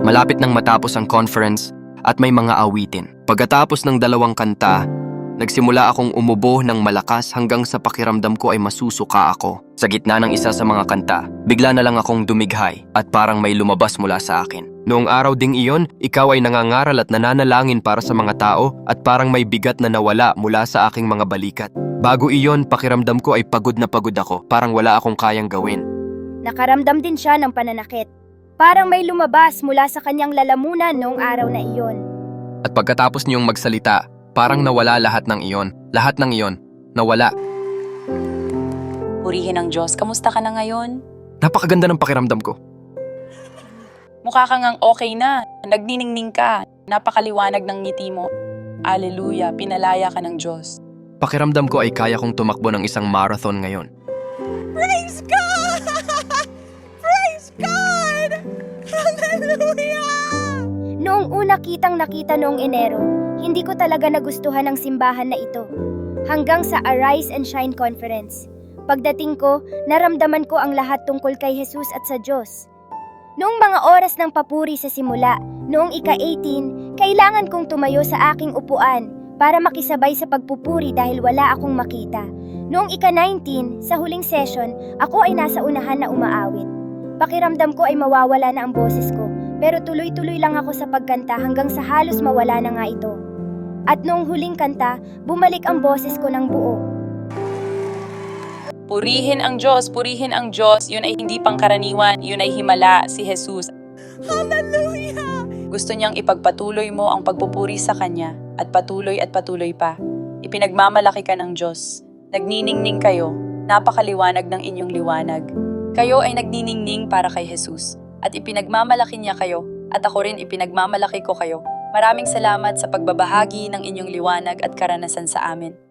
Malapit nang matapos ang conference at may mga awitin. Pagkatapos ng dalawang kanta, nagsimula akong umubo ng malakas hanggang sa pakiramdam ko ay masusuka ako. Sa gitna ng isa sa mga kanta, bigla na lang akong dumighay at parang may lumabas mula sa akin. Noong araw ding iyon, ikaw ay nangangaral at nananalangin para sa mga tao at parang may bigat na nawala mula sa aking mga balikat. Bago iyon, pakiramdam ko ay pagod na pagod ako, parang wala akong kayang gawin. Nakaramdam din siya ng pananakit. Parang may lumabas mula sa kanyang lalamunan noong araw na iyon. At pagkatapos niyong magsalita, parang nawala lahat ng iyon. Lahat ng iyon, nawala. Purihin ang Diyos. Kamusta ka na ngayon? Napakaganda ng pakiramdam ko. Mukha kang ang okay na. Nagniningning ka. Napakaliwanag ng ngiti mo. Aleluya, pinalaya ka ng Diyos. Pakiramdam ko ay kaya kong tumakbo ng isang marathon ngayon. Hallelujah! Noong una kitang nakita noong Enero, hindi ko talaga nagustuhan ang simbahan na ito. Hanggang sa Arise and Shine Conference. Pagdating ko, naramdaman ko ang lahat tungkol kay Jesus at sa Diyos. Noong mga oras ng papuri sa simula, noong ika-18, kailangan kong tumayo sa aking upuan para makisabay sa pagpupuri dahil wala akong makita. Noong ika-19, sa huling session, ako ay nasa unahan na umaawit. Pakiramdam ko ay mawawala na ang boses ko, pero tuloy-tuloy lang ako sa pagkanta hanggang sa halos mawala na nga ito. At noong huling kanta, bumalik ang boses ko ng buo. Purihin ang Diyos, purihin ang Diyos. Yun ay hindi pangkaraniwan, yun ay himala, si Jesus. Hallelujah! Gusto niyang ipagpatuloy mo ang pagpupuri sa Kanya at patuloy at patuloy pa. Ipinagmamalaki ka ng Diyos. Nagniningning kayo, napakaliwanag ng inyong liwanag. Kayo ay nagniningning para kay Jesus at ipinagmamalaki niya kayo at ako rin ipinagmamalaki ko kayo. Maraming salamat sa pagbabahagi ng inyong liwanag at karanasan sa amin.